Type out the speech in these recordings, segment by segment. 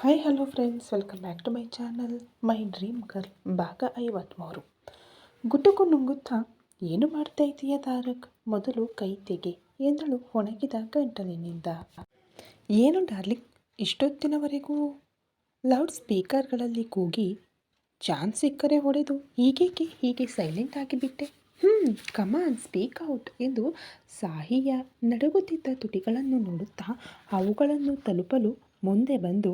Hi hello friends welcome back to my channel my dream girl ಭಾಗ ಐವತ್ತ್ಮೂರು ಗುಟುಕು ನುಂಗುತ್ತಾ, ಏನು ಮಾಡ್ತಾ ಇದೀಯ ತಾರಕ್? ಮೊದಲು ಕೈ ತೆಗೆ ಎಂದಳು ಒಣಗಿದ ಗಂಟಲಿನಿಂದ. ಏನು ಡಾರ್ಲಿಂಗ್, ಇಷ್ಟೊತ್ತಿನವರೆಗೂ? ಲೌಡ್ ಸ್ಪೀಕರ್ಗಳಲ್ಲಿ ಕೂಗಿ ಚಾನ್ಸ್ ಸಿಕ್ಕರೆ ಹೊಡೆದು, ಹೀಗೇಕೆ, ಹೀಗೆ ಸೈಲೆಂಟ್ ಆಗಿಬಿಟ್ಟೆ ಹ್ಞೂ ಕಮಾನ್ ಸ್ಪೀಕ್ ಔಟ್ ಎಂದು ಸಾಹಿಯ ನಡುಗುತ್ತಿದ್ದ ತುಟಿಗಳನ್ನು ನೋಡುತ್ತಾ, ಅವುಗಳನ್ನು ತಲುಪಲು ಮುಂದೆ ಬಂದು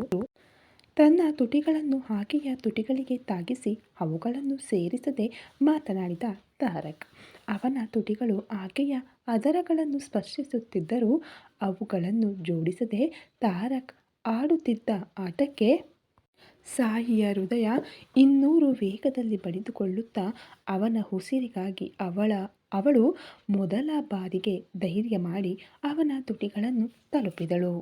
ತನ್ನ ತುಟಿಗಳನ್ನು ಆಕೆಯ ತುಟಿಗಳಿಗೆ ತಾಗಿಸಿ ಅವುಗಳನ್ನು ಸೇರಿಸದೆ ಮಾತನಾಡಿದ ತಾರಕ್. ಅವನ ತುಟಿಗಳು ಆಕೆಯ ಅದರಗಳನ್ನು ಸ್ಪರ್ಶಿಸುತ್ತಿದ್ದರೂ ಅವುಗಳನ್ನು ಜೋಡಿಸದೆ ತಾರಕ್ ಆಡುತ್ತಿದ್ದ ಆಟಕ್ಕೆ ಸಾಹಿಯ ಹೃದಯ ಇನ್ನೂರು ವೇಗದಲ್ಲಿ ಬಡಿದುಕೊಳ್ಳುತ್ತಾ ಅವನ ಉಸಿರಿಗಾಗಿ ಅವಳ, ಅವಳು ಮೊದಲ ಬಾರಿಗೆ ಧೈರ್ಯ ಮಾಡಿ ಅವನ ತುಟಿಗಳನ್ನು ತಲುಪಿದಳು.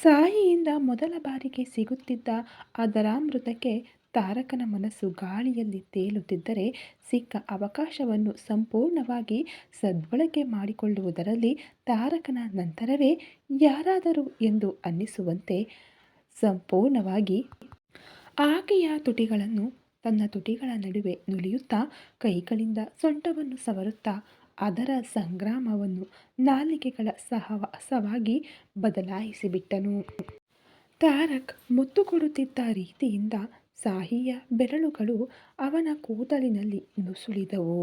ಸಾಯಿಯಿಂದ ಮೊದಲ ಬಾರಿಗೆ ಸಿಗುತ್ತಿದ್ದ ಅದರಾಮೃತಕ್ಕೆ ತಾರಕನ ಮನಸ್ಸು ಗಾಳಿಯಲ್ಲಿ ತೇಲುತ್ತಿದ್ದರೆ ಸಿಕ್ಕ ಅವಕಾಶವನ್ನು ಸಂಪೂರ್ಣವಾಗಿ ಸದ್ಬಳಕೆ ಮಾಡಿಕೊಳ್ಳುವುದರಲ್ಲಿ ತಾರಕನ ನಂತರವೇ ಯಾರಾದರೂ ಎಂದು ಅನ್ನಿಸುವಂತೆ ಸಂಪೂರ್ಣವಾಗಿ ಆಕೆಯ ತುಟಿಗಳನ್ನು ತನ್ನ ತುಟಿಗಳ ನಡುವೆ ನುಲಿಯುತ್ತಾ ಕೈಗಳಿಂದ ಸೊಂಟವನ್ನು ಸವರುತ್ತಾ ಅದರ ಸಂಗ್ರಾಮವನ್ನು ನಾಲಿಗೆಗಳ ಸಹವಾಸವಾಗಿ ಬದಲಾಯಿಸಿಬಿಟ್ಟನು. ತಾರಕ್ ಮುತ್ತು ಕೊಡುತ್ತಿದ್ದ ರೀತಿಯಿಂದ ಸಾಹಿಯ ಬೆರಳುಗಳು ಅವನ ಕೂದಲಿನಲ್ಲಿ ನುಸುಳಿದವು.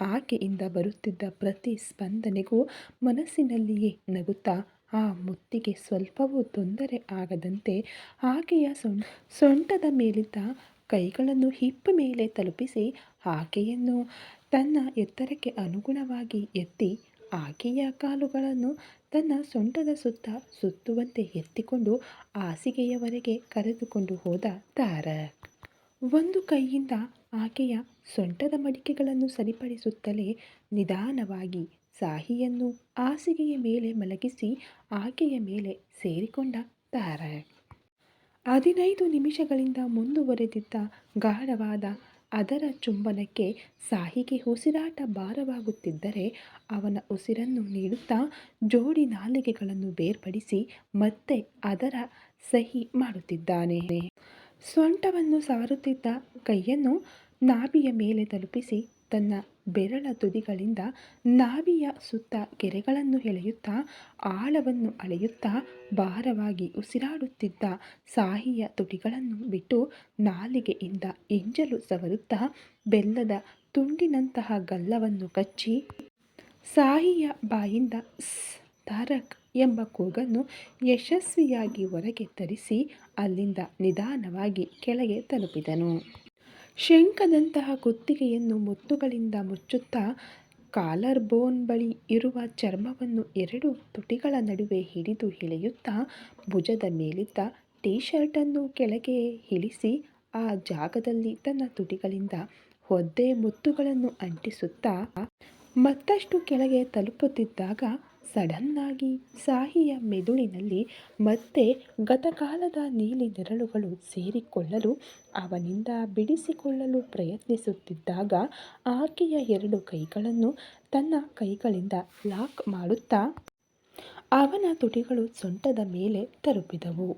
ಆಕೆಯಿಂದ ಬರುತ್ತಿದ್ದ ಪ್ರತಿ ಸ್ಪಂದನೆಗೂ ಮನಸ್ಸಿನಲ್ಲಿಯೇ ನಗುತ್ತಾ ಆ ಮುತ್ತಿಗೆ ಸ್ವಲ್ಪವೂ ತೊಂದರೆ ಆಗದಂತೆ ಆಕೆಯ ಸೊಂಟದ ಮೇಲಿದ್ದ ಕೈಗಳನ್ನು ಹಿಪ್ಪ ಮೇಲೆ ತಲುಪಿಸಿ ಆಕೆಯನ್ನು ತನ್ನ ಎತ್ತರಕ್ಕೆ ಅನುಗುಣವಾಗಿ ಎತ್ತಿ ಆಕೆಯ ಕಾಲುಗಳನ್ನು ತನ್ನ ಸೊಂಟದ ಸುತ್ತ ಸುತ್ತುವಂತೆ ಎತ್ತಿಕೊಂಡು ಹಾಸಿಗೆಯವರೆಗೆ ಕರೆದುಕೊಂಡು ಹೋದ ತಾರಕ್ ಒಂದು ಕೈಯಿಂದ ಆಕೆಯ ಸೊಂಟದ ಮಡಿಕೆಗಳನ್ನು ಸರಿಪಡಿಸುತ್ತಲೇ ನಿಧಾನವಾಗಿ ಸಾಹಿಯನ್ನು ಹಾಸಿಗೆಯ ಮೇಲೆ ಮಲಗಿಸಿ ಆಕೆಯ ಮೇಲೆ ಸೇರಿಕೊಂಡ ತಾರಕ್ ಹದಿನೈದು ನಿಮಿಷಗಳಿಂದ ಮುಂದುವರೆದಿದ್ದ ಗಾಢವಾದ ಅದರ ಚುಂಬನಕ್ಕೆ ಸಾಹಿಗೆ ಉಸಿರಾಟ ಭಾರವಾಗುತ್ತಿದ್ದರೆ ಅವನ ಉಸಿರನ್ನು ನೀಡುತ್ತಾ ಜೋಡಿ ನಾಲಿಗೆಗಳನ್ನು ಬೇರ್ಪಡಿಸಿ ಮತ್ತೆ ಅದರ ಸಹಿ ಮಾಡುತ್ತಿದ್ದಾನೆ. ಸೊಂಟವನ್ನು ಸವರುತ್ತಿದ್ದ ಕೈಯನ್ನು ನಾಭಿಯ ಮೇಲೆ ತಲುಪಿಸಿ ತನ್ನ ಬೆರಳ ತುದಿಗಳಿಂದ ನಾವಿಯ ಸುತ್ತ ಗೆರೆಗಳನ್ನು ಎಳೆಯುತ್ತಾ, ಆಳವನ್ನು ಅಳೆಯುತ್ತಾ, ಭಾರವಾಗಿ ಉಸಿರಾಡುತ್ತಿದ್ದ ಸಾಹಿಯ ತುಟಿಗಳನ್ನು ಬಿಟ್ಟು ನಾಲಿಗೆಯಿಂದ ಎಂಜಲು ಸವರುತ್ತಾ, ಬೆಲ್ಲದ ತುಂಡಿನಂತಹ ಗಲ್ಲವನ್ನು ಕಚ್ಚಿ, ಸಾಹಿಯ ಬಾಯಿಂದ ಸ್ ತಾರಕ್ ಎಂಬ ಕೂಗನ್ನು ಯಶಸ್ವಿಯಾಗಿ ಹೊರಗೆ ತರಿಸಿ, ಅಲ್ಲಿಂದ ನಿಧಾನವಾಗಿ ಕೆಳಗೆ ತಲುಪಿದನು. ಶಂಖದಂತಹ ಕುತ್ತಿಗೆಯನ್ನು ಮುತ್ತುಗಳಿಂದ ಮುಚ್ಚುತ್ತಾ ಕಾಲರ್ ಬೋನ್ ಬಳಿ ಇರುವ ಚರ್ಮವನ್ನು ಎರಡು ತುಟಿಗಳ ನಡುವೆ ಹಿಡಿದು ಎಳೆಯುತ್ತಾ ಭುಜದ ಮೇಲಿದ್ದ ಟೀ ಶರ್ಟನ್ನು ಕೆಳಗೆ ಇಳಿಸಿ ಆ ಜಾಗದಲ್ಲಿ ತನ್ನ ತುಟಿಗಳಿಂದ ಒದ್ದೆ ಮುತ್ತುಗಳನ್ನು ಅಂಟಿಸುತ್ತಾ ಮತ್ತಷ್ಟು ಕೆಳಗೆ ತಲುಪುತ್ತಿದ್ದಾಗ ಸಡನ್ನಾಗಿ ಸಾಹಿಯ ಮೆದುಳಿನಲ್ಲಿ ಮತ್ತೆ ಗತಕಾಲದ ನೀಲಿ ನೆರಳುಗಳು ಸೇರಿಕೊಳ್ಳಲು, ಅವನಿಂದ ಬಿಡಿಸಿಕೊಳ್ಳಲು ಪ್ರಯತ್ನಿಸುತ್ತಿದ್ದಾಗ ಆಕೆಯ ಎರಡು ಕೈಗಳನ್ನು ತನ್ನ ಕೈಗಳಿಂದ ಲಾಕ್ ಮಾಡುತ್ತಾ ಅವನ ತುಟಿಗಳು ಸೊಂಟದ ಮೇಲೆ ತಲುಪಿದವು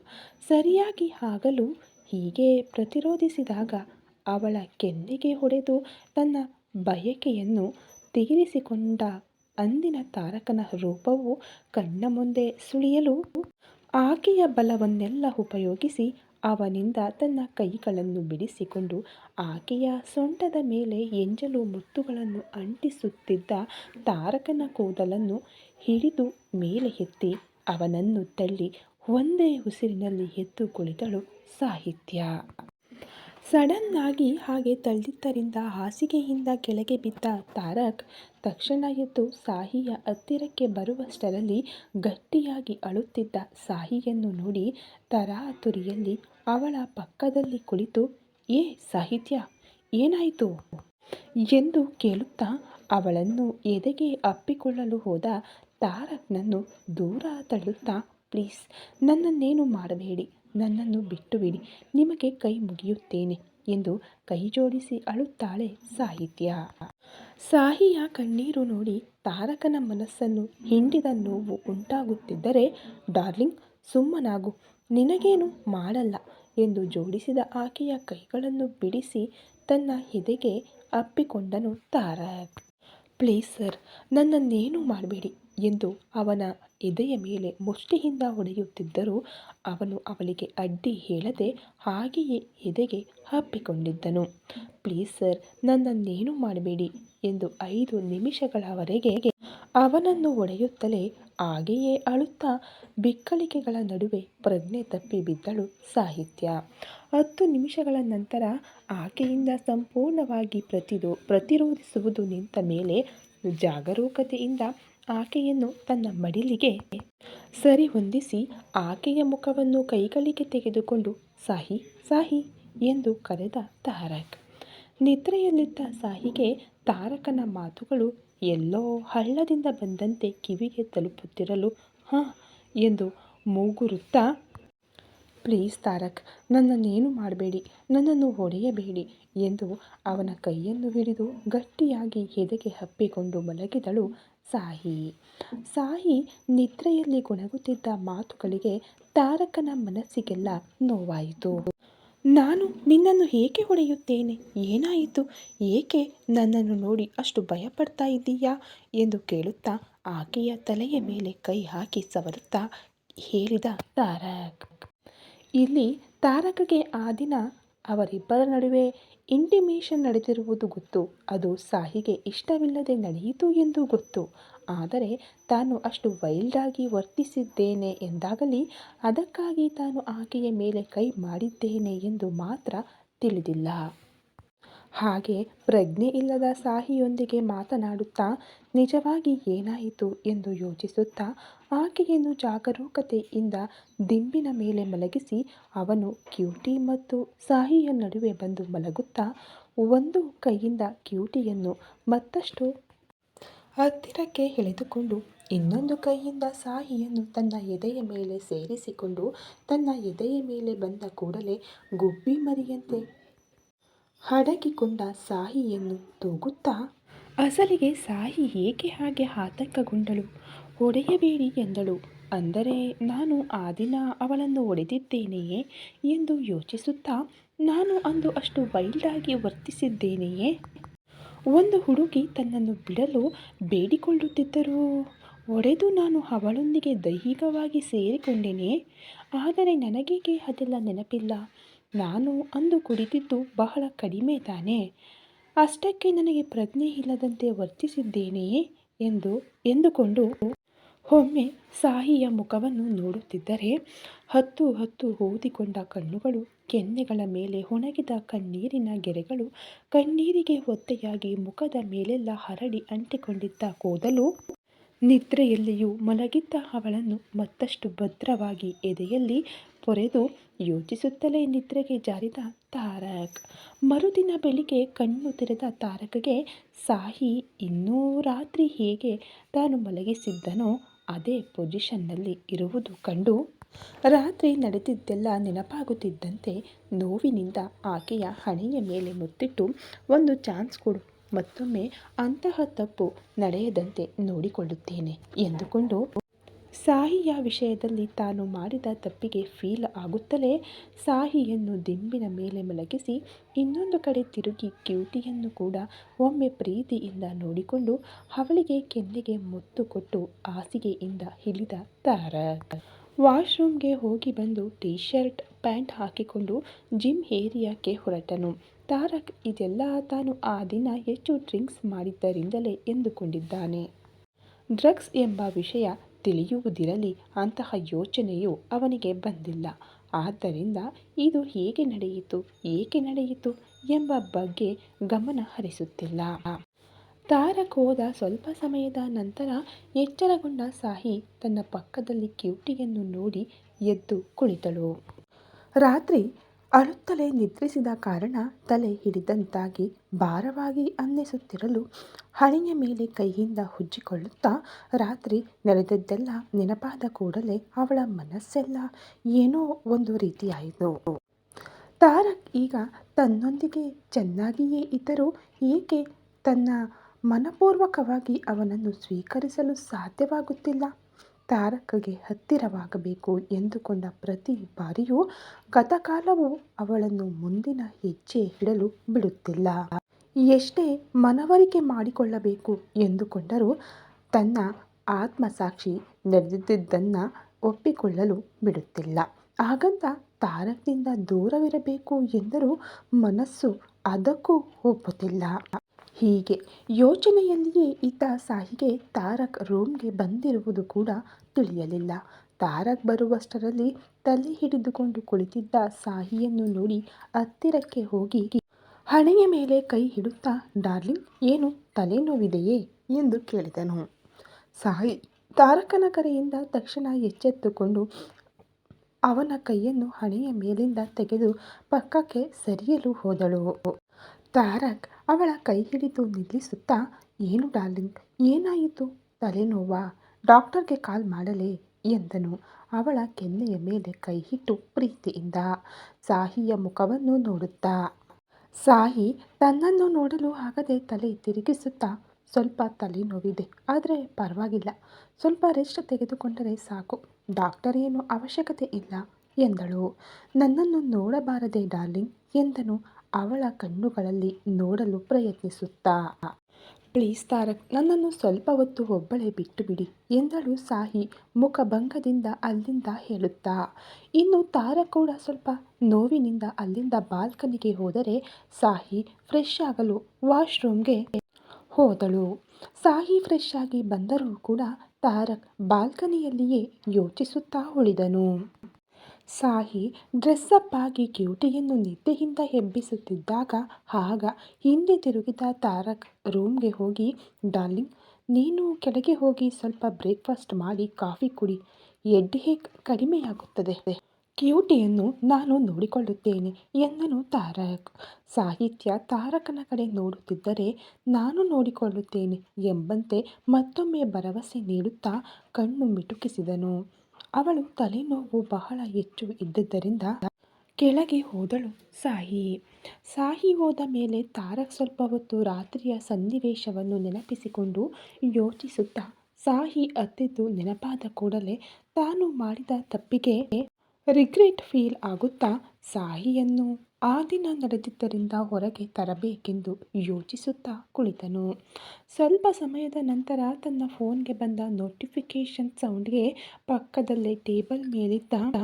ಸರಿಯಾಗಿ ಆಗಲು ಹೀಗೆ ಪ್ರತಿರೋಧಿಸಿದಾಗ ಅವಳ ಕೆನ್ನೆಗೆ ಹೊಡೆದು ತನ್ನ ಬಯಕೆಯನ್ನು ತೀರಿಸಿಕೊಂಡ ಅಂದಿನ ತಾರಕನ ರೂಪವು ಕಣ್ಣ ಮುಂದೆ ಸುಳಿಯಲು ಆಕೆಯ ಬಲವನ್ನೆಲ್ಲ ಉಪಯೋಗಿಸಿ ಅವನಿಂದ ತನ್ನ ಕೈಗಳನ್ನು ಬಿಡಿಸಿಕೊಂಡು ಆಕೆಯ ಸೊಂಟದ ಮೇಲೆ ಎಂಜಲು ಮುತ್ತುಗಳನ್ನು ಅಂಟಿಸುತ್ತಿದ್ದ ತಾರಕನ ಕೂದಲನ್ನು ಹಿಡಿದು ಮೇಲೆ ಎತ್ತಿ ಅವನನ್ನು ತಳ್ಳಿ ಒಂದೇ ಉಸಿರಿನಲ್ಲಿ ಎದ್ದು ಕುಳಿತಳು ಸಾಹಿತ್ಯ. ಸಡನ್ನಾಗಿ ಹಾಗೆ ತಳ್ಳಿದ್ದರಿಂದ ಹಾಸಿಗೆಯಿಂದ ಕೆಳಗೆ ಬಿದ್ದ ತಾರಕ್ ತಕ್ಷಣ ಎದ್ದು ಸಾಹಿಯ ಹತ್ತಿರಕ್ಕೆ ಬರುವಷ್ಟರಲ್ಲಿ ಗಟ್ಟಿಯಾಗಿ ಅಳುತ್ತಿದ್ದ ಸಾಹಿಯನ್ನು ನೋಡಿ ತರಾತುರಿಯಲ್ಲಿ ಅವಳ ಪಕ್ಕದಲ್ಲಿ ಕುಳಿತು, ಏ ಸಾಹಿತ್ಯ, ಏನಾಯಿತು? ಎಂದು ಕೇಳುತ್ತಾ ಅವಳನ್ನು ಎದೆಗೆ ಅಪ್ಪಿಕೊಳ್ಳಲು ಹೋದ ತಾರಕ್ನನ್ನು ದೂರ ತಳ್ಳುತ್ತಾ, ಪ್ಲೀಸ್ ನನ್ನನ್ನೇನು ಮಾಡಬೇಡಿ ನನ್ನನ್ನು ಬಿಟ್ಟುಬಿಡಿ, ನಿಮಗೆ ಕೈ ಮುಗಿಯುತ್ತೇನೆ ಎಂದು ಕೈ ಜೋಡಿಸಿ ಅಳುತ್ತಾಳೆ ಸಾಹಿತ್ಯ. ಸಾಹಿಯ ಕಣ್ಣೀರು ನೋಡಿ ತಾರಕನ ಮನಸ್ಸನ್ನು ಹಿಂಡಿದ ನೋವು ಉಂಟಾಗುತ್ತಿದ್ದರೆ, ಡಾರ್ಲಿಂಗ್, ಸುಮ್ಮನಾಗು, ನಿನಗೇನು ಮಾಡಲ್ಲ ಎಂದು ಜೋಡಿಸಿದ ಆಕೆಯ ಕೈಗಳನ್ನು ಬಿಡಿಸಿ ತನ್ನ ಎದೆಗೆ ಅಪ್ಪಿಕೊಂಡನು ತಾರಕ್ ಪ್ಲೀಸ್ ಸರ್, ನನ್ನನ್ನೇನು ಮಾಡಬೇಡಿ ಎಂದು ಅವನ ಎದೆಯ ಮೇಲೆ ಮುಷ್ಟಿಯಿಂದ ಹೊಡೆಯುತ್ತಿದ್ದರೂ ಅವನು ಅವಳಿಗೆ ಅಡ್ಡಿ ಹೇಳದೆ ಹಾಗೆಯೇ ಎದೆಗೆ ಹಬ್ಬಿಕೊಂಡಿದ್ದನು ಪ್ಲೀಸ್ ಸರ್, ನನ್ನನ್ನೇನು ಮಾಡಬೇಡಿ ಎಂದು ಐದು ನಿಮಿಷಗಳವರೆಗೆ ಅವನನ್ನು ಒಡೆಯುತ್ತಲೇ ಹಾಗೆಯೇ ಅಳುತ್ತಾ ಬಿಕ್ಕಳಿಕೆಗಳ ನಡುವೆ ಪ್ರಜ್ಞೆ ತಪ್ಪಿ ಬಿದ್ದಳು ಸಾಹಿತ್ಯ. ಹತ್ತು ನಿಮಿಷಗಳ ನಂತರ ಆಕೆಯಿಂದ ಸಂಪೂರ್ಣವಾಗಿ ಪ್ರತಿರೋ, ಪ್ರತಿರೋಧಿಸುವುದು ನಿಂತ ಮೇಲೆ ಜಾಗರೂಕತೆಯಿಂದ ಆಕೆಯನ್ನು ತನ್ನ ಮಡಿಲಿಗೆ ಸರಿ ಹೊಂದಿಸಿ ಆಕೆಯ ಮುಖವನ್ನು ಕೈಗಳಿಗೆ ತೆಗೆದುಕೊಂಡು, ಸಾಹಿ ಸಾಹಿ, ಎಂದು ಕರೆದ ತಾರಕ್. ನಿದ್ರೆಯಲ್ಲಿದ್ದ ಸಾಹಿಗೆ ತಾರಕನ ಮಾತುಗಳು ಎಲ್ಲೋ ಹಳ್ಳದಿಂದ ಬಂದಂತೆ ಕಿವಿಗೆ ತಲುಪುತ್ತಿರಲು, ಹಾಂ, ಎಂದು ಮೂಗುರುತ್ತಾ, ಪ್ಲೀಸ್ ತಾರಕ್ ನನ್ನನ್ನೇನು ಮಾಡಬೇಡಿ, ನನ್ನನ್ನು ಹೊಡೆಯಬೇಡಿ, ಎಂದು ಅವನ ಕೈಯನ್ನು ಹಿಡಿದು ಗಟ್ಟಿಯಾಗಿ ಎದೆಗೆ ಹಪ್ಪಿಕೊಂಡು ಮಲಗಿದಳು ಸಾಹಿ. ಸಾಹಿ ನಿದ್ರೆಯಲ್ಲಿ ಗೊಣಗುತ್ತಿದ್ದ ಮಾತುಗಳಿಗೆ ತಾರಕನ ಮನಸ್ಸಿಗೆಲ್ಲ ನೋವಾಯಿತು. ನಾನು ನಿನ್ನನ್ನು ಏಕೆ ಹೊಡೆಯುತ್ತೇನೆ? ಏನಾಯಿತು? ಏಕೆ ನನ್ನನ್ನು ನೋಡಿ ಅಷ್ಟು ಭಯಪಡ್ತಾ ಇದ್ದೀಯಾ? ಎಂದು ಕೇಳುತ್ತಾ ಆಕೆಯ ತಲೆಯ ಮೇಲೆ ಕೈ ಹಾಕಿ ಸವರುತ್ತಾ ಹೇಳಿದ ತಾರಕ್. ಇಲ್ಲಿ ತಾರಕಗೆ ಆ ದಿನ ಅವರಿಬ್ಬರ ನಡುವೆ ಇಂಟಿಮೇಷನ್ ನಡೆದಿರುವುದು ಗೊತ್ತು. ಅದು ಸಾಹಿಗೆ ಇಷ್ಟವಿಲ್ಲದೆ ನಡೆಯಿತು ಎಂದು ಗೊತ್ತು. ಆದರೆ ತಾನು ಅಷ್ಟು ವೈಲ್ಡಾಗಿ ವರ್ತಿಸಿದ್ದೇನೆ ಎಂದಾಗಲಿ, ಅದಕ್ಕಾಗಿ ತಾನು ಆಕೆಯ ಮೇಲೆ ಕೈ ಮಾಡಿದ್ದೇನೆ ಎಂದು ಮಾತ್ರ ತಿಳಿದಿಲ್ಲ. ಹಾಗೆ ಪ್ರಜ್ಞೆ ಇಲ್ಲದ ಸಾಹಿಯೊಂದಿಗೆ ಮಾತನಾಡುತ್ತಾ ನಿಜವಾಗಿ ಏನಾಯಿತು ಎಂದು ಯೋಚಿಸುತ್ತಾ ಆಕೆಯನ್ನು ಜಾಗರೂಕತೆಯಿಂದ ದಿಂಬಿನ ಮೇಲೆ ಮಲಗಿಸಿ ಅವನು ಕ್ಯೂಟಿ ಮತ್ತು ಸಾಹಿಯ ನಡುವೆ ಬಂದು ಮಲಗುತ್ತಾ ಒಂದು ಕೈಯಿಂದ ಕ್ಯೂಟಿಯನ್ನು ಮತ್ತಷ್ಟು ಹತ್ತಿರಕ್ಕೆ ಎಳೆದುಕೊಂಡು ಇನ್ನೊಂದು ಕೈಯಿಂದ ಸಾಹಿಯನ್ನು ತನ್ನ ಎದೆಯ ಮೇಲೆ ಸೇರಿಸಿಕೊಂಡು ತನ್ನ ಎದೆಯ ಮೇಲೆ ಬಂದ ಕೂಡಲೇ ಗುಬ್ಬಿ ಮರಿಯಂತೆ ಅಡಗಿಕೊಂಡ ಸಾಹಿಯನ್ನು ತೂಗುತ್ತಾ, ಅಸಲಿಗೆ ಸಾಹಿ ಏಕೆ ಹಾಗೆ ಆತಂಕಗೊಂಡಳು? ಹೊಡೆಯಬೇಡಿ ಎಂದಳು. ಅಂದರೆ ನಾನು ಆ ದಿನ ಅವಳನ್ನು ಹೊಡೆದಿದ್ದೇನೆಯೇ ಎಂದು ಯೋಚಿಸುತ್ತಾ, ನಾನು ಅಂದು ಅಷ್ಟು ವೈಲ್ಡಾಗಿ ವರ್ತಿಸಿದ್ದೇನೆಯೇ? ಒಂದು ಹುಡುಗಿ ತನ್ನನ್ನು ಬಿಡಲು ಬೇಡಿಕೊಳ್ಳುತ್ತಿದ್ದರು ಒಡೆದು ನಾನು ಅವಳೊಂದಿಗೆ ದೈಹಿಕವಾಗಿ ಸೇರಿಕೊಂಡೆನೆ? ಆದರೆ ನನಗೇಕೆ ಅದೆಲ್ಲ ನೆನಪಿಲ್ಲ. ನಾನು ಅಂದು ಕುಡಿದಿದ್ದು ಬಹಳ ಕಡಿಮೆ ತಾನೆ. ಅಷ್ಟಕ್ಕೆ ನನಗೆ ಪ್ರಜ್ಞೆ ಇಲ್ಲದಂತೆ ವರ್ತಿಸಿದ್ದೇನೆಯೇ ಎಂದು ಎಂದುಕೊಂಡು ಒಮ್ಮೆ ಸಾಹಿಯ ಮುಖವನ್ನು ನೋಡುತ್ತಿದ್ದರೆ ಹತ್ತು ಹತ್ತು ಓದಿಕೊಂಡ ಕಣ್ಣುಗಳು, ಕೆನ್ನೆಗಳ ಮೇಲೆ ಒಣಗಿದ ಕಣ್ಣೀರಿನ ಗೆರೆಗಳು, ಕಣ್ಣೀರಿಗೆ ಒತ್ತೆಯಾಗಿ ಮುಖದ ಮೇಲೆಲ್ಲ ಹರಡಿ ಅಂಟಿಕೊಂಡಿದ್ದ ಕೂದಲು ನಿದ್ರೆಯಲ್ಲಿಯೂ ಮಲಗಿದ್ದ ಅವಳನ್ನು ಮತ್ತಷ್ಟು ಭದ್ರವಾಗಿ ಎದೆಯಲ್ಲಿ ಪೊರೆದು ಯೋಚಿಸುತ್ತಲೇ ನಿದ್ರೆಗೆ ಜಾರಿದ ತಾರಕ್. ಮರುದಿನ ಬೆಳಿಗ್ಗೆ ಕಣ್ಣು ತೆರೆದ ತಾರಕ್ಗೆ, ಸಾಹಿ, ಇನ್ನೂ ರಾತ್ರಿ ಹೇಗೆ ತಾನು ಮಲಗಿಸಿದ್ದನೋ ಅದೇ ಪೊಸಿಷನ್ನಲ್ಲಿ ಇರುವುದು ಕಂಡು ರಾತ್ರಿ ನಡೆದಿದ್ದೆಲ್ಲ ನೆನಪಾಗುತ್ತಿದ್ದಂತೆ ನೋವಿನಿಂದ ಆಕೆಯ ಹಣೆಯ ಮೇಲೆ ಮುತ್ತಿಟ್ಟು ಒಂದು ಚಾನ್ಸ್ ಕೊಡು ಮತ್ತೊಮ್ಮೆ ಅಂತಹ ತಪ್ಪು ನಡೆಯದಂತೆ ನೋಡಿಕೊಳ್ಳುತ್ತೇನೆ ಎಂದುಕೊಂಡು ಸಾಹಿಯ ವಿಷಯದಲ್ಲಿ ತಾನು ಮಾಡಿದ ತಪ್ಪಿಗೆ ಫೀಲ್ ಆಗುತ್ತಲೇ ಸಾಹಿಯನ್ನು ದಿಂಬಿನ ಮೇಲೆ ಮಲಗಿಸಿ ಇನ್ನೊಂದು ಕಡೆ ತಿರುಗಿ ಕ್ಯೂಟಿಯನ್ನು ಕೂಡ ಒಮ್ಮೆ ಪ್ರೀತಿಯಿಂದ ನೋಡಿಕೊಂಡು ಅವಳಿಗೆ ಕೆನ್ನೆಗೆ ಮುತ್ತು ಕೊಟ್ಟು ಹಾಸಿಗೆಯಿಂದ ಹಿಡಿದ ತಾರಕ್ ವಾಶ್ರೂಮ್ಗೆ ಹೋಗಿ ಬಂದು ಟೀ ಶರ್ಟ್ ಪ್ಯಾಂಟ್ ಹಾಕಿಕೊಂಡು ಜಿಮ್ ಏರಿಯಾಕ್ಕೆ ಹೊರಟನು. ತಾರಕ್, ಇದೆಲ್ಲ ತಾನು ಆ ದಿನ ಹೆಚ್ಚು ಡ್ರಿಂಕ್ಸ್ ಮಾಡಿದ್ದರಿಂದಲೇ ಎಂದುಕೊಂಡಿದ್ದಾನೆ. ಡ್ರಗ್ಸ್ ಎಂಬ ವಿಷಯ ತಿಳಿಯುವುದಿರಲಿ, ಅಂತಹ ಯೋಚನೆಯು ಅವನಿಗೆ ಬಂದಿಲ್ಲ. ಆದ್ದರಿಂದ ಇದು ಹೇಗೆ ನಡೆಯಿತು, ಏಕೆ ನಡೆಯಿತು ಎಂಬ ಬಗ್ಗೆ ಗಮನ ಹರಿಸುತ್ತಿಲ್ಲ. ತಾರಕ್ ಹೋದ ಸ್ವಲ್ಪ ಸಮಯದ ನಂತರ ಎಚ್ಚರಗೊಂಡ ಸಾಹಿ ತನ್ನ ಪಕ್ಕದಲ್ಲಿ ಕ್ಯೂಟಿಯನ್ನು ನೋಡಿ ಎದ್ದು ಕುಳಿತಳು. ರಾತ್ರಿ ಅಳುತ್ತಲೇ ನಿದ್ರಿಸಿದ ಕಾರಣ ತಲೆ ಹಿಡಿದಂತಾಗಿ ಭಾರವಾಗಿ ಅನ್ನಿಸುತ್ತಿರಲು ಹಣೆಯ ಮೇಲೆ ಕೈಯಿಂದ ಹುಜ್ಜಿಕೊಳ್ಳುತ್ತಾ ರಾತ್ರಿ ನಡೆದದ್ದೆಲ್ಲ ನೆನಪಾದ ಕೂಡಲೇ ಅವಳ ಮನಸ್ಸೆಲ್ಲ ಏನೋ ಒಂದು ರೀತಿಯಾಯಿತು. ತಾರಕ್ ಈಗ ತನ್ನೊಂದಿಗೆ ಚೆನ್ನಾಗಿಯೇ ಇದ್ದರೂ ಏಕೆ ತನ್ನ ಮನಪೂರ್ವಕವಾಗಿ ಅವನನ್ನು ಸ್ವೀಕರಿಸಲು ಸಾಧ್ಯವಾಗುತ್ತಿಲ್ಲ. ತಾರಕಗೆ ಹತ್ತಿರವಾಗಬೇಕು ಎಂದುಕೊಂಡ ಪ್ರತಿ ಬಾರಿಯೂ ಗತಕಾಲವು ಅವಳನ್ನು ಮುಂದಿನ ಹೆಜ್ಜೆ ಇಡಲು ಬಿಡುತ್ತಿಲ್ಲ. ಎಷ್ಟೇ ಮನವರಿಕೆ ಮಾಡಿಕೊಳ್ಳಬೇಕು ಎಂದುಕೊಂಡರೂ ತನ್ನ ಆತ್ಮಸಾಕ್ಷಿ ನಡೆದಿದ್ದನ್ನು ಒಪ್ಪಿಕೊಳ್ಳಲು ಬಿಡುತ್ತಿಲ್ಲ. ಹಾಗಂತ ತಾರಕ್ನಿಂದ ದೂರವಿರಬೇಕು ಎಂದರೂ ಮನಸ್ಸು ಅದಕ್ಕೂ ಒಪ್ಪುತ್ತಿಲ್ಲ. ಹೀಗೆ. ಯೋಚನೆಯಲ್ಲಿಯೇ ಇದ್ದ ಸಾಹಿಗೆ ತಾರಕ್ ರೂಮ್ಗೆ ಬಂದಿರುವುದು ಕೂಡ ತಿಳಿಯಲಿಲ್ಲ. ತಾರಕ್ ಬರುವಷ್ಟರಲ್ಲಿ ತಲೆ ಹಿಡಿದುಕೊಂಡು ಕುಳಿತಿದ್ದ ಸಾಹಿಯನ್ನು ನೋಡಿ ಹತ್ತಿರಕ್ಕೆ ಹೋಗಿ, ಹಣೆಯ ಮೇಲೆ ಕೈ ಹಿಡುತ್ತಾ, ಡಾರ್ಲಿಂಗ್, ಏನು ತಲೆನೋವಿದೆಯೇ? ಎಂದು ಕೇಳಿದನು. ಸಾಹಿ ತಾರಕನ ಕರೆಯಿಂದ ತಕ್ಷಣ ಎಚ್ಚೆತ್ತುಕೊಂಡು ಅವನ ಕೈಯನ್ನು ಹಣೆಯ ಮೇಲಿಂದ ತೆಗೆದು ಪಕ್ಕಕ್ಕೆ ಸರಿಯಲು ಹೋದಳು. ತಾರಕ್ ಅವಳ ಕೈ ಹಿಡಿದು ನಿಲ್ಲಿಸುತ್ತಾ, ಏನು ಡಾರ್ಲಿಂಗ್? ಏನಾಯಿತು? ತಲೆನೋವಾ? ಡಾಕ್ಟರ್ಗೆ ಕಾಲ್ ಮಾಡಲೇ? ಎಂದನು. ಅವಳ ಕೆನ್ನೆಯ ಮೇಲೆ ಕೈ ಇಟ್ಟು ಪ್ರೀತಿಯಿಂದ ಸಾಹಿಯ ಮುಖವನ್ನು ನೋಡುತ್ತಾ. ಸಾಹಿ ತನ್ನನ್ನು ನೋಡಲು ಆಗದೆ ತಲೆ ತಿರುಗಿಸುತ್ತಾ, ಸ್ವಲ್ಪ ತಲೆನೋವಿದೆ, ಆದರೆ ಪರವಾಗಿಲ್ಲ. ಸ್ವಲ್ಪ ರೆಸ್ಟ್ ತೆಗೆದುಕೊಂಡರೆ ಸಾಕು. ಡಾಕ್ಟರ್ ಏನು ಅವಶ್ಯಕತೆ ಇಲ್ಲ? ಎಂದಳು. ನನ್ನನ್ನು ನೋಡಬಾರದೆ ಡಾರ್ಲಿಂಗ್? ಎಂದನು. ಅವಳ ಕಣ್ಣುಗಳಲ್ಲಿ ನೋಡಲು ಪ್ರಯತ್ನಿಸುತ್ತಾ, ಪ್ಲೀಸ್ ತಾರಕ್, ನನ್ನನ್ನು ಸ್ವಲ್ಪ ಹೊತ್ತು ಒಬ್ಬಳೇ ಬಿಟ್ಟು ಬಿಡಿ ಎಂದಳು ಸಾಹಿ ಮುಖಭಂಗದಿಂದ ಅಲ್ಲಿಂದ ಹೇಳುತ್ತಾ. ಇನ್ನು ತಾರಕ್ ಕೂಡ ಸ್ವಲ್ಪ ನೋವಿನಿಂದ ಅಲ್ಲಿಂದ ಬಾಲ್ಕನಿಗೆ ಹೋದರೆ ಸಾಹಿ ಫ್ರೆಶ್ ಆಗಲು ವಾಶ್ರೂಮ್ಗೆ ಹೋದಳು. ಸಾಹಿ ಫ್ರೆಶ್ ಆಗಿ ಬಂದರೂ ಕೂಡ ತಾರಕ್ ಬಾಲ್ಕನಿಯಲ್ಲಿಯೇ ಯೋಚಿಸುತ್ತಾ ಉಳಿದನು. ಸಾಹಿ ಡ್ರೆಸ್ಸಪ್ ಆಗಿ ಕ್ಯೂಟಿಯನ್ನು ನಿದ್ದೆಯಿಂದ ಎಬ್ಬಿಸುತ್ತಿದ್ದಾಗ ಆಗ ಹಿಂದೆ ತಿರುಗಿದ ತಾರಕ್ ರೂಮ್ಗೆ ಹೋಗಿ, ಡಾರ್ಲಿಂಗ್, ನೀನು ಕೆಳಗೆ ಹೋಗಿ ಸ್ವಲ್ಪ ಬ್ರೇಕ್ಫಾಸ್ಟ್ ಮಾಡಿ, ಕಾಫಿ ಕುಡಿ. ಎಡ್ ಹೇಗ್ ಕಡಿಮೆಯಾಗುತ್ತದೆ? ಕ್ಯೂಟಿಯನ್ನು ನಾನು ನೋಡಿಕೊಳ್ಳುತ್ತೇನೆ, ಎಂದನು ತಾರಕ್. ಸಾಹಿತ್ಯ ತಾರಕನ ಕಡೆ ನೋಡುತ್ತಿದ್ದರೆ, ನಾನು ನೋಡಿಕೊಳ್ಳುತ್ತೇನೆ, ಎಂಬಂತೆ ಮತ್ತೊಮ್ಮೆ ಭರವಸೆ ನೀಡುತ್ತಾ ಕಣ್ಣು ಮಿಟುಕಿಸಿದನು. ಅವಳು ತಲೆನೋವು ಬಹಳ ಹೆಚ್ಚು ಇದ್ದುದರಿಂದ ಕೆಳಗೆ ಹೋದಳು ಸಾಹಿ. ಸಾಹಿ ಹೋದ ಮೇಲೆ ತಾರಕ್ ಸ್ವಲ್ಪ ಹೊತ್ತು ರಾತ್ರಿಯ ಸನ್ನಿವೇಶವನ್ನು ನೆನಪಿಸಿಕೊಂಡು ಯೋಚಿಸುತ್ತಾ, ಸಾಹಿ ಅತ್ತಿದ್ದು ನೆನಪಾದ ಕೂಡಲೇ ತಾನು ಮಾಡಿದ ತಪ್ಪಿಗೆ ರಿಗ್ರೆಟ್ ಫೀಲ್ ಆಗುತ್ತಾ, ಸಾಹಿಯನ್ನು ಆ ದಿನ ನಡೆದಿದ್ದರಿಂದ ಹೊರಗೆ ತರಬೇಕೆಂದು ಯೋಚಿಸುತ್ತಾ ಕುಳಿತನು. ಸ್ವಲ್ಪ ಸಮಯದ ನಂತರ ತನ್ನ ಫೋನ್ಗೆ ಬಂದ ನೋಟಿಫಿಕೇಶನ್ ಸೌಂಡ್ಗೆ ಪಕ್ಕದಲ್ಲೇ ಟೇಬಲ್ ಮೇಲಿದ್ದ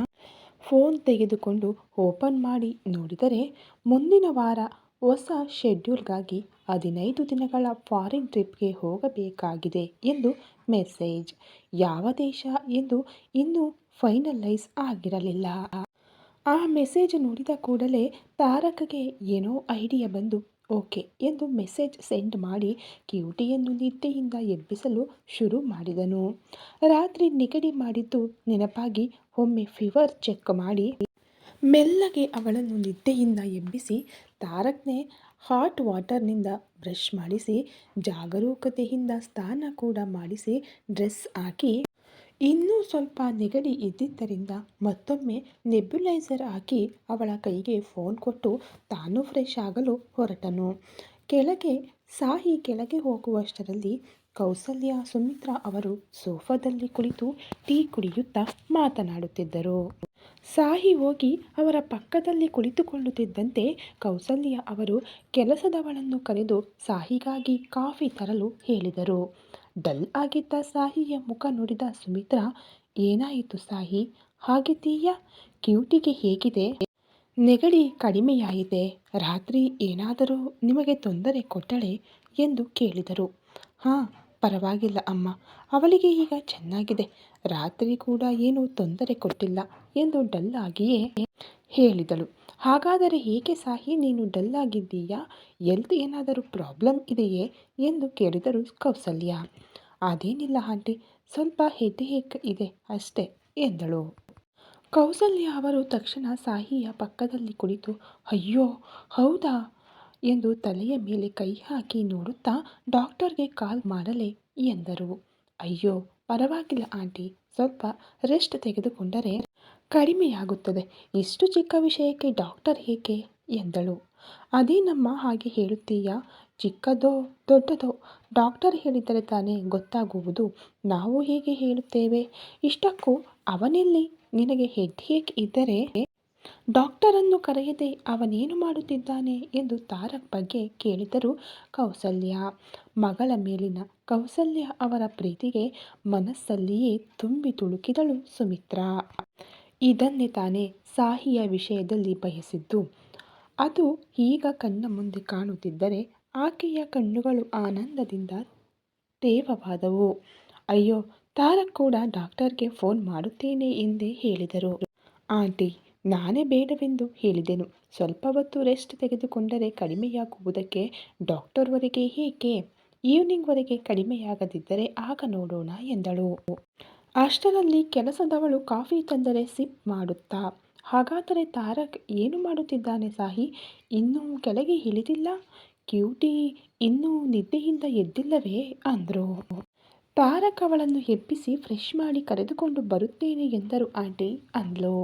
ಫೋನ್ ತೆಗೆದುಕೊಂಡು ಓಪನ್ ಮಾಡಿ ನೋಡಿದರೆ, ಮುಂದಿನ ವಾರ ಹೊಸ ಶೆಡ್ಯೂಲ್ಗಾಗಿ ಹದಿನೈದು ದಿನಗಳ ಫಾರಿನ್ ಟ್ರಿಪ್ಗೆ ಹೋಗಬೇಕಾಗಿದೆ ಎಂದು ಮೆಸೇಜ್. ಯಾವ ದೇಶ ಎಂದು ಇನ್ನೂ ಫೈನಲೈಸ್ ಆಗಿರಲಿಲ್ಲ. ಆ ಮೆಸೇಜ್ ನೋಡಿದ ಕೂಡಲೇ ತಾರಕಗೆ ಏನೋ ಐಡಿಯಾ ಬಂದು, ಓಕೆ ಎಂದು ಮೆಸೇಜ್ ಸೆಂಡ್ ಮಾಡಿ ಕ್ಯೂಟಿಯನ್ನು ನಿದ್ದೆಯಿಂದ ಎಬ್ಬಿಸಲು ಶುರು ಮಾಡಿದನು. ರಾತ್ರಿ ನಿಗಡಿ ಮಾಡಿದ್ದು ನೆನಪಾಗಿ ಒಮ್ಮೆ ಫೀವರ್ ಚೆಕ್ ಮಾಡಿ ಮೆಲ್ಲಗೆ ಅವಳನ್ನು ನಿದ್ದೆಯಿಂದ ಎಬ್ಬಿಸಿ ತಾರಕ್ನೆ ಹಾಟ್ ವಾಟರ್ನಿಂದ ಬ್ರಷ್ ಮಾಡಿಸಿ, ಜಾಗರೂಕತೆಯಿಂದ ಸ್ನಾನ ಕೂಡ ಮಾಡಿಸಿ ಡ್ರೆಸ್ ಹಾಕಿ ಇನ್ನೂ ಸ್ವಲ್ಪ ನೆಗಡಿ ಇದ್ದಿದ್ದರಿಂದ ಮತ್ತೊಮ್ಮೆ ನೆಬ್ಯುಲೈಸರ್ ಹಾಕಿ ಅವಳ ಕೈಗೆ ಫೋನ್ ಕೊಟ್ಟು ತಾನು ಫ್ರೆಶ್ ಆಗಲು ಹೊರಟನು. ಕೆಳಗೆ, ಸಾಹಿ ಕೆಳಗೆ ಹೋಗುವಷ್ಟರಲ್ಲಿ ಕೌಸಲ್ಯ, ಸುಮಿತ್ರಾ ಅವರು ಸೋಫಾದಲ್ಲಿ ಕುಳಿತು ಟೀ ಕುಡಿಯುತ್ತಾ ಮಾತನಾಡುತ್ತಿದ್ದರು. ಸಾಹಿ ಹೋಗಿ ಅವರ ಪಕ್ಕದಲ್ಲಿ ಕುಳಿತುಕೊಳ್ಳುತ್ತಿದ್ದಂತೆ ಕೌಸಲ್ಯ ಅವರು ಕೆಲಸದವಳನ್ನು ಕರೆದು ಸಾಹಿಗಾಗಿ ಕಾಫಿ ತರಲು ಹೇಳಿದರು. ಡಲ್ ಆಗಿದ್ದ ಸಾಹಿಯ ಮುಖ ನೋಡಿದ ಸುಮಿತ್ರಾ, ಏನಾಯಿತು ಸಾಹಿ? ಹಾಗಿದ್ದೀಯಾ? ಕ್ಯೂಟಿಗೆ ಹೇಗಿದೆ? ನೆಗಡಿ ಕಡಿಮೆಯಾಯಿತೆ ರಾತ್ರಿ ಏನಾದರೂ ನಿಮಗೆ ತೊಂದರೆ ಕೊಟ್ಟಳೆ ಎಂದು ಕೇಳಿದರು. ಹಾಂ, ಪರವಾಗಿಲ್ಲ ಅಮ್ಮ. ಅವಳಿಗೆ ಈಗ ಚೆನ್ನಾಗಿದೆ. ರಾತ್ರಿ ಕೂಡ ಏನೂ ತೊಂದರೆ ಕೊಟ್ಟಿಲ್ಲ ಎಂದು ಡಲ್ ಆಗಿಯೇ ಹೇಳಿದಳು. ಹಾಗಾದರೆ ಏಕೆ ಸಾಹಿ, ನೀನು ಡಲ್ ಆಗಿದ್ದೀಯಾ? ಎಲ್ತ್ ಏನಾದರೂ ಪ್ರಾಬ್ಲಮ್ ಇದೆಯೇ? ಎಂದು ಕೇಳಿದರು ಕೌಸಲ್ಯ. ಅದೇನಿಲ್ಲ ಆಂಟಿ, ಸ್ವಲ್ಪ ಹೆಡ್ಡೇಕ್ ಇದೆ ಅಷ್ಟೇ ಎಂದಳು. ಕೌಸಲ್ಯ ಅವರು ತಕ್ಷಣ ಸಾಹಿಯ ಪಕ್ಕದಲ್ಲಿ ಕುಳಿತು, ಅಯ್ಯೋ, ಹೌದಾ? ಎಂದು ತಲೆಯ ಮೇಲೆ ಕೈ ಹಾಕಿ ನೋಡುತ್ತಾ ಡಾಕ್ಟರ್ಗೆ ಕಾಲ್ ಮಾಡಲೇ ಎಂದರು. ಅಯ್ಯೋ, ಪರವಾಗಿಲ್ಲ ಆಂಟಿ, ಸ್ವಲ್ಪ ರೆಸ್ಟ್ ತೆಗೆದುಕೊಂಡರೆ ಕಡಿಮೆಯಾಗುತ್ತದೆ. ಇಷ್ಟು ಚಿಕ್ಕ ವಿಷಯಕ್ಕೆ ಡಾಕ್ಟರ್ ಏಕೆ ಎಂದಳು. ಅದೇ ನಮ್ಮ ಹಾಗೆ ಹೇಳುತ್ತೀಯಾ? ಚಿಕ್ಕದೋ ದೊಡ್ಡದೋ? ಡಾಕ್ಟರ್ ಹೇಳಿದರೆ ತಾನೇ ಗೊತ್ತಾಗುವುದು. ನಾವು ಹೇಗೆ ಹೇಳುತ್ತೇವೆ? ಇಷ್ಟಕ್ಕೂ ಅವನೆಲ್ಲಿ ನಿನಗೆ ಹೆಡ್ ಏಕ್ ಇದ್ದರೆ ಡಾಕ್ಟರನ್ನು ಕರೆಯದೆ ಅವನೇನು ಮಾಡುತ್ತಿದ್ದಾನೆ ಎಂದು ತಾರಕ್ ಬಗ್ಗೆ ಕೇಳಿದರು ಕೌಸಲ್ಯ, ಮಗಳ ಮೇಲಿನ ಕೌಸಲ್ಯ ಅವರ ಪ್ರೀತಿಗೆ ಮನಸ್ಸಲ್ಲಿಯೇ ತುಂಬಿ ತುಳುಕಿದಳು ಸುಮಿತ್ರಾ. ಇದನ್ನೇ ತಾನೇ ಸಾಹಿಯ ವಿಷಯದಲ್ಲಿ ಬಯಸಿದ್ದು. ಅದು ಈಗ ಕಣ್ಣ ಮುಂದೆ ಕಾಣುತ್ತಿದ್ದರೆ ಆಕೆಯ ಕಣ್ಣುಗಳು ಆನಂದದಿಂದ ತೇವವಾದವು. ಅಯ್ಯೋ ತಾರ ಕೂಡ ಡಾಕ್ಟರ್ಗೆ ಫೋನ್ ಮಾಡುತ್ತೇನೆ ಎಂದೇ ಹೇಳಿದರು. ಆಂಟಿ, ನಾನೇ ಬೇಡವೆಂದು ಹೇಳಿದೆನು. ಸ್ವಲ್ಪ ಹೊತ್ತು ರೆಸ್ಟ್ ತೆಗೆದುಕೊಂಡರೆ ಕಡಿಮೆಯಾಗುವುದಕ್ಕೆ ಡಾಕ್ಟರ್ವರೆಗೆ ಏಕೆ? ಈವ್ನಿಂಗ್ವರೆಗೆ ಕಡಿಮೆಯಾಗದಿದ್ದರೆ ಆಗ ನೋಡೋಣ ಎಂದಳು. ಅಷ್ಟರಲ್ಲಿ ಕೆಲಸದವಳು ಕಾಫಿ ತಂದರೆ ಸಿಪ್ ಮಾಡುತ್ತಾ, ಹಾಗಾದರೆ ತಾರಕ್ ಏನು ಮಾಡುತ್ತಿದ್ದಾನೆ ಸಾಹಿ? ಇನ್ನೂ ಕೆಳಗೆ ಇಳಿದಿಲ್ಲ? ಕ್ಯೂಟಿ, ಇನ್ನೂ ನಿದ್ದೆಯಿಂದ ಎದ್ದಿಲ್ಲವೇ? ಅಂದರು. ತಾರಕ್ ಅವಳನ್ನು ಎಬ್ಬಿಸಿ ಫ್ರೆಶ್ ಮಾಡಿ ಕರೆದುಕೊಂಡು ಬರುತ್ತೇನೆ ಎಂದರು ಆಂಟಿ ಅಂದ್ಲು.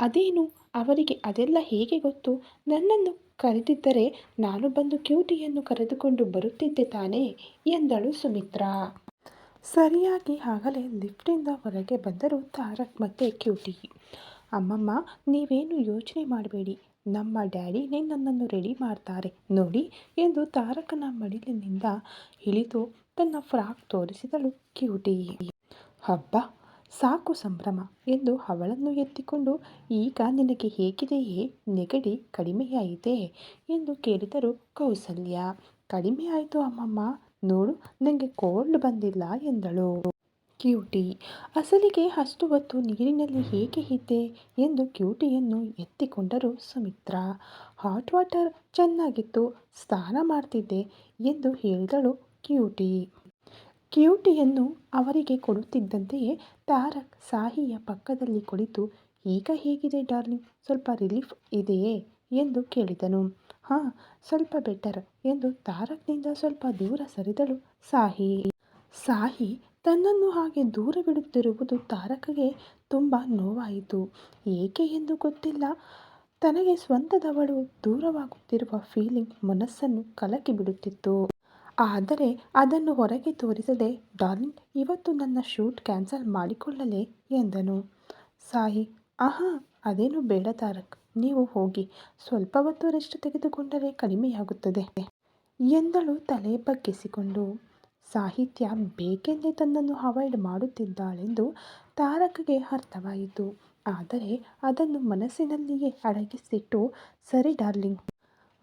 ಅದೇನು? ಅವರಿಗೆ ಅದೆಲ್ಲ ಹೇಗೆ ಗೊತ್ತು? ನನ್ನನ್ನು ಕರೆದಿದ್ದರೆ ನಾನು ಬಂದು ಕ್ಯೂಟಿಯನ್ನು ಕರೆದುಕೊಂಡು ಬರುತ್ತಿದ್ದೆ ತಾನೇ ಎಂದಳು ಸುಮಿತ್ರಾ. ಸರಿಯಾಗಿ ಆಗಲೇ ಲಿಫ್ಟಿಂದ ಹೊರಗೆ ಬಂದರು ತಾರಕ್ ಮತ್ತು ಕ್ಯೂಟಿ. ಅಮ್ಮಮ್ಮ, ನೀವೇನು ಯೋಚನೆ ಮಾಡಬೇಡಿ. ನಮ್ಮ ಡ್ಯಾಡಿನೇ ನನ್ನನ್ನು ರೆಡಿ ಮಾಡ್ತಾರೆ. ನೋಡಿ, ಎಂದು ತಾರಕನ ಮಡಿಲಿನಿಂದ ಇಳಿದು ತನ್ನ ಫ್ರಾಕ್ ತೋರಿಸಿದಳು ಕ್ಯೂಟಿ. ಹಬ್ಬ, ಸಾಕು ಸಂಭ್ರಮ, ಎಂದು ಅವಳನ್ನು ಎತ್ತಿಕೊಂಡು, ಈಗ ನಿನಗೆ ಹೇಗಿದೆಯೇ? ನೆಗಡಿ ಕಡಿಮೆಯಾಯಿತೆ? ಎಂದು ಕೇಳಿದರು ಕೌಸಲ್ಯ. ಕಡಿಮೆ ಆಯಿತು ಅಮ್ಮಮ್ಮ. ನೋಡು ನನಗೆ ಕೋಲ್ಡ್ ಬಂದಿಲ್ಲ ಎಂದಳು. ಕ್ಯೂಟಿ, ಅಸಲಿಗೆ ಅಷ್ಟು ಹೊತ್ತು ನೀರಿನಲ್ಲಿ ಹೇಗೆ ಇದ್ದೆ ಎಂದು ಕ್ಯೂಟಿಯನ್ನು ಎತ್ತಿಕೊಂಡರು ಸುಮಿತ್ರ. ಹಾಟ್ ವಾಟರ್ ಚೆನ್ನಾಗಿತ್ತು, ಸ್ನಾನ ಮಾಡ್ತಿದ್ದೆ ಎಂದು ಹೇಳಿದಳು ಕ್ಯೂಟಿ. ಕ್ಯೂಟಿಯನ್ನು ಅವರಿಗೆ ಕೊಡುತ್ತಿದ್ದಂತೆಯೇ ತಾರಕ್ ಸಾಹಿಯ ಪಕ್ಕದಲ್ಲಿ ಕುಳಿತು, ಈಗ ಹೇಗಿದೆ ಡಾರ್ಲಿಂಗ್? ಸ್ವಲ್ಪ ರಿಲೀಫ್ ಇದೆಯೇ? ಎಂದು ಕೇಳಿದನು. ಹಾಂ, ಸ್ವಲ್ಪ ಬೆಟರ್ ಎಂದು ತಾರಕ್ನಿಂದ ಸ್ವಲ್ಪ ದೂರ ಸರಿದಳು ಸಾಹಿ. ಸಾಹಿ ತನ್ನನ್ನು ಹಾಗೆ ದೂರ ಬಿಡುತ್ತಿರುವುದು ತಾರಕ್ಗೆ ತುಂಬ ನೋವಾಯಿತು. ಏಕೆ ಎಂದು ಗೊತ್ತಿಲ್ಲ. ತನಗೆ ಸ್ವಂತದವಳು ದೂರವಾಗುತ್ತಿರುವ ಫೀಲಿಂಗ್ ಮನಸ್ಸನ್ನು ಕಲಕಿ ಬಿಡುತ್ತಿತ್ತು. ಆದರೆ ಅದನ್ನು ಹೊರಗೆ ತೋರಿಸದೆ, ಡಾರ್ಲಿಂಗ್, ಇವತ್ತು ನನ್ನ ಶೂಟ್ ಕ್ಯಾನ್ಸಲ್ ಮಾಡಿಕೊಳ್ಳಲೇ, ಎಂದನು. ಸಾಹಿ, ಆಹಾ ಅದೇನು ಬೇಡ ತಾರಕ್, ನೀವು ಹೋಗಿ ಸ್ವಲ್ಪ ಹೊತ್ತು ರೆಸ್ಟ್ ತೆಗೆದುಕೊಂಡರೆ ಕಡಿಮೆಯಾಗುತ್ತದೆ. ಎಂದಳು ತಲೆ ಬಗ್ಗಿಸಿಕೊಂಡು. ಸಾಹಿತ್ಯ ಬೇಕೆಂದೇ ತನ್ನನ್ನು ಅವಾಯ್ಡ್ ಮಾಡುತ್ತಿದ್ದಾಳೆಂದು ತಾರಕ್ಗೆ ಅರ್ಥವಾಯಿತು. ಆದರೆ ಅದನ್ನು ಮನಸ್ಸಿನಲ್ಲಿಯೇ ಅಡಗಿಸಿಟ್ಟು, ಸರಿ ಡಾರ್ಲಿಂಗ್.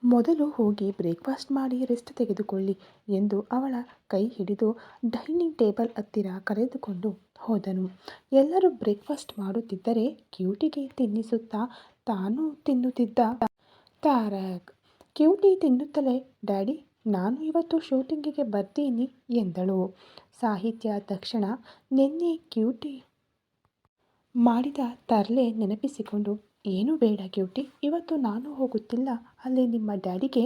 ಮೊದಲು ಹೋಗಿ ಬ್ರೇಕ್ಫಾಸ್ಟ್ ಮಾಡಿ ರೆಸ್ಟ್ ತೆಗೆದುಕೊಳ್ಳಿ ಎಂದು ಅವಳ ಕೈ ಹಿಡಿದು ಡೈನಿಂಗ್ ಟೇಬಲ್ ಹತ್ತಿರ ಕರೆದುಕೊಂಡು ಹೋದನು. ಎಲ್ಲರೂ ಬ್ರೇಕ್ಫಾಸ್ಟ್ ಮಾಡುತ್ತಿದ್ದರೆ ಕ್ಯೂಟಿಗೆ ತಿನ್ನಿಸುತ್ತಾ ತಾನು ತಿನ್ನುತ್ತಿದ್ದ ತಾರಕ್ ಕ್ಯೂಟಿ ತಿನ್ನುತ್ತಲೇ, ಡ್ಯಾಡಿ? ನಾನು ಇವತ್ತು ಶೂಟಿಂಗಿಗೆ ಬರ್ತೀನಿ, ಎಂದಳು. ಸಾಹಿತ್ಯ ತಕ್ಷಣ ನಿನ್ನೆ ಕ್ಯೂಟಿ ಮಾಡಿದ ತರಲೆ ನೆನಪಿಸಿಕೊಂಡು ಏನು ಬೇಡ ಕ್ಯೂಟಿ ಇವತ್ತು ನಾನು ಹೋಗುತ್ತಿಲ್ಲ. ಅಲ್ಲಿ ನಿಮ್ಮ ಡ್ಯಾಡಿಗೆ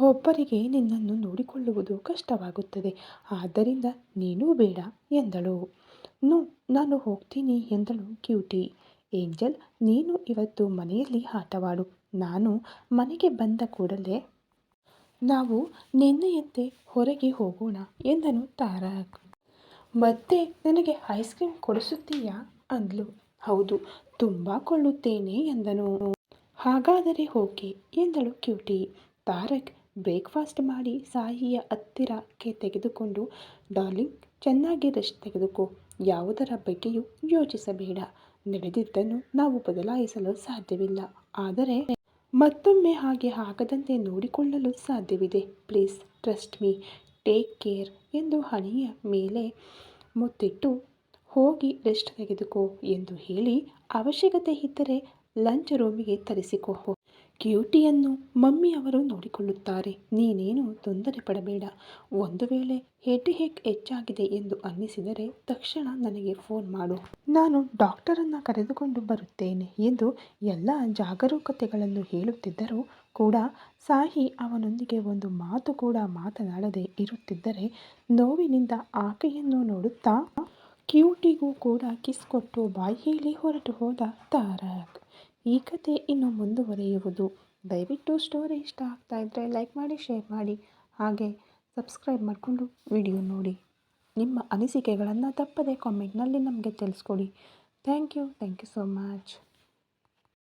ಒಬ್ಬರಿಗೆ ನಿನ್ನನ್ನು ನೋಡಿಕೊಳ್ಳುವುದು ಕಷ್ಟವಾಗುತ್ತದೆ. ಆದ್ದರಿಂದ ನೀನೂ ಬೇಡ ಎಂದಳು. ನೋ, ನಾನು ಹೋಗ್ತೀನಿ ಎಂದಳು ಕ್ಯೂಟಿ ಏಂಜಲ್, ನೀನು ಇವತ್ತು ಮನೆಯಲ್ಲಿ ಆಟವಾಡು. ನಾನು ಮನೆಗೆ ಬಂದ ಕೂಡಲೇ ನಾವು ನಿನ್ನೆಯಂತೆ ಹೊರಗೆ ಹೋಗೋಣ ಎಂದನು ತಾರಕ್ ಮತ್ತೆ ನನಗೆ ಐಸ್ ಕ್ರೀಮ್ ಕೊಡಿಸುತ್ತೀಯಾ? ಅಂದ್ಲು. ಹೌದು ತುಂಬ ಕೊಳ್ಳುತ್ತೇನೆ ಎಂದನು. ಹಾಗಾದರೆ ಓಕೆ ಎಂದಳು ಕ್ಯೂಟಿ. ತಾರಕ್ ಬ್ರೇಕ್ಫಾಸ್ಟ್ ಮಾಡಿ ಸಾಯಿಯ ಹತ್ತಿರಕ್ಕೆ ತೆಗೆದುಕೊಂಡು, ಡಾರ್ಲಿಂಗ್ ಚೆನ್ನಾಗಿ ರೆಸ್ಟ್ ತೆಗೆದುಕೋ, ಯಾವುದರ ಬಗ್ಗೆಯೂ ಯೋಚಿಸಬೇಡ. ನಡೆದಿದ್ದನ್ನು ನಾವು ಬದಲಾಯಿಸಲು ಸಾಧ್ಯವಿಲ್ಲ. ಆದರೆ ಮತ್ತೊಮ್ಮೆ ಹಾಗೆ ಆಗದಂತೆ ನೋಡಿಕೊಳ್ಳಲು ಸಾಧ್ಯವಿದೆ. Please trust me, take care ಎಂದು ಹಣೆಯ ಮೇಲೆ ಮುತ್ತಿಟ್ಟು ಹೋಗಿ ರೆಸ್ಟ್ ತೆಗೆದುಕೋ ಎಂದು ಹೇಳಿ ಅವಶ್ಯಕತೆ ಇದ್ದರೆ ಲಂಚ್ ರೂಮಿಗೆ ತರಿಸಿಕೋ. ಕ್ಯೂಟಿಯನ್ನು ಮಮ್ಮಿ ಅವರು ನೋಡಿಕೊಳ್ಳುತ್ತಾರೆ. ನೀನೇನು ತೊಂದರೆ ಪಡಬೇಡ. ಒಂದು ವೇಳೆ ಹೆಡ್ ಹೇಕ್ ಹೆಚ್ಚಾಗಿದೆ ಎಂದು ಅನ್ನಿಸಿದರೆ ತಕ್ಷಣ ನನಗೆ ಫೋನ್ ಮಾಡು. ನಾನು ಡಾಕ್ಟರನ್ನು ಕರೆದುಕೊಂಡು ಬರುತ್ತೇನೆ ಎಂದು ಎಲ್ಲ ಜಾಗರೂಕತೆಗಳನ್ನು ಹೇಳುತ್ತಿದ್ದರೂ ಕೂಡ ಸಾಹಿ ಅವನೊಂದಿಗೆ ಒಂದು ಮಾತು ಕೂಡ ಮಾತನಾಡದೆ ಇರುತ್ತಿದ್ದರೆ ನೋವಿನಿಂದ ಆಕೆಯನ್ನು ನೋಡುತ್ತಾ ಕ್ಯೂಟಿಗೂ ಕೂಡ ಕಿಸ್ ಕೊಟ್ಟು ಬಾಯಿ ಹೇಳಿ ಹೊರಟು ಹೋದ ತಾರಕ್. ಈ ಕತೆ ಇನ್ನು ಮುಂದುವರೆಯುವುದು. ದಯವಿಟ್ಟು ಸ್ಟೋರಿ ಇಷ್ಟ ಆಗ್ತಾ ಇದ್ದರೆ ಲೈಕ್ ಮಾಡಿ, ಶೇರ್ ಮಾಡಿ. ಹಾಗೆ ಸಬ್ಸ್ಕ್ರೈಬ್ ಮಾಡಿಕೊಂಡು ವಿಡಿಯೋ ನೋಡಿ. ನಿಮ್ಮ ಅನಿಸಿಕೆಗಳನ್ನು ತಪ್ಪದೆ ಕಾಮೆಂಟ್ನಲ್ಲಿ ನಮಗೆ ತಿಳಿಸ್ಕೊಡಿ. Thank you thank you so much